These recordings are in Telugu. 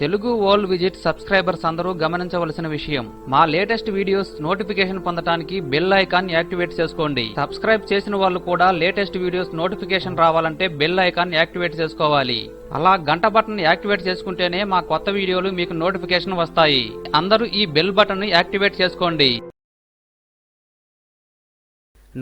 తెలుగు వరల్డ్ విజిట్ సబ్స్క్రైబర్స్ అందరూ గమనించవలసిన విషయం. మా లేటెస్ట్ వీడియోస్ నోటిఫికేషన్ పొందడానికి బెల్ ఐకాన్ యాక్టివేట్ చేసుకోండి. సబ్స్క్రైబ్ చేసిన వాళ్ళు కూడా లేటెస్ట్ వీడియోస్ నోటిఫికేషన్ రావాలంటే బెల్ ఐకాన్ యాక్టివేట్ చేసుకోవాలి. అలా గంట బటన్ యాక్టివేట్ చేసుకుంటేనే మా కొత్త వీడియోలు మీకు నోటిఫికేషన్ వస్తాయి. అందరూ ఈ బెల్ బటన్ యాక్టివేట్ చేసుకోండి.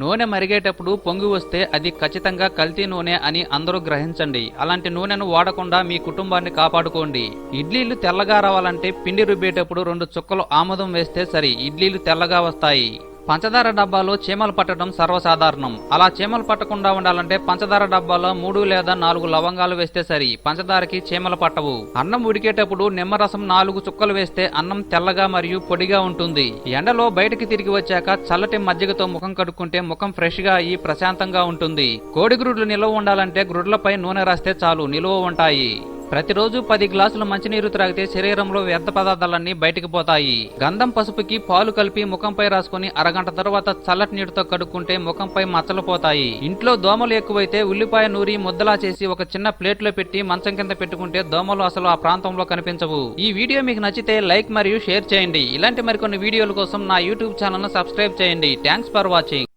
నూనె మరిగేటప్పుడు పొంగి వస్తే అది ఖచ్చితంగా కల్తీ నూనె అని అందరూ గ్రహించండి. అలాంటి నూనెను వాడకుండా మీ కుటుంబాన్ని కాపాడుకోండి. ఇడ్లీలు తెల్లగా రావాలంటే పిండి రుబ్బేటప్పుడు రెండు చుక్కలు ఆముదం వేస్తే సరి. ఇడ్లీలు తెల్లగా వస్తాయి. పంచదార డబ్బాలో చీమలు పట్టడం సర్వసాధారణం. అలా చీమలు పట్టకుండా ఉండాలంటే పంచదార డబ్బాలో మూడు లేదా నాలుగు లవంగాలు వేస్తే సరి పంచదారకి చీమలు పట్టవు. అన్నం ఉడికేటప్పుడు నిమ్మరసం నాలుగు చుక్కలు వేస్తే అన్నం తెల్లగా మరియు పొడిగా ఉంటుంది. ఎండలో బయటికి తిరిగి వచ్చాక చల్లటి మజ్జిగతో ముఖం కడుక్కుంటే ముఖం ఫ్రెష్గా అయ్యి ప్రశాంతంగా ఉంటుంది. కోడి గ్రుడ్లు నిల్వ ఉండాలంటే గ్రుడ్లపై నూనె రాస్తే చాలు నిలువ ఉంటాయి. ప్రతిరోజు పది గ్లాసులు మంచినీరు త్రాగితే శరీరంలో వ్యర్థ పదార్థాలన్నీ బయటికి పోతాయి. గంధం పసుపుకి పాలు కలిపి ముఖంపై రాసుకుని అరగంట తర్వాత చల్లటి నీటితో కడుక్కుంటే ముఖంపై మచ్చలు పోతాయి. ఇంట్లో దోమలు ఎక్కువైతే ఉల్లిపాయ నూరి ముద్దలా చేసి ఒక చిన్న ప్లేట్లో పెట్టి మంచం కింద పెట్టుకుంటే దోమలు అసలు ఆ ప్రాంతంలో కనిపించవు. ఈ వీడియో మీకు నచ్చితే లైక్ మరియు షేర్ చేయండి. ఇలాంటి మరికొన్ని వీడియోల కోసం నా యూట్యూబ్ ఛానల్ను సబ్స్క్రైబ్ చేయండి. Thanks for watching.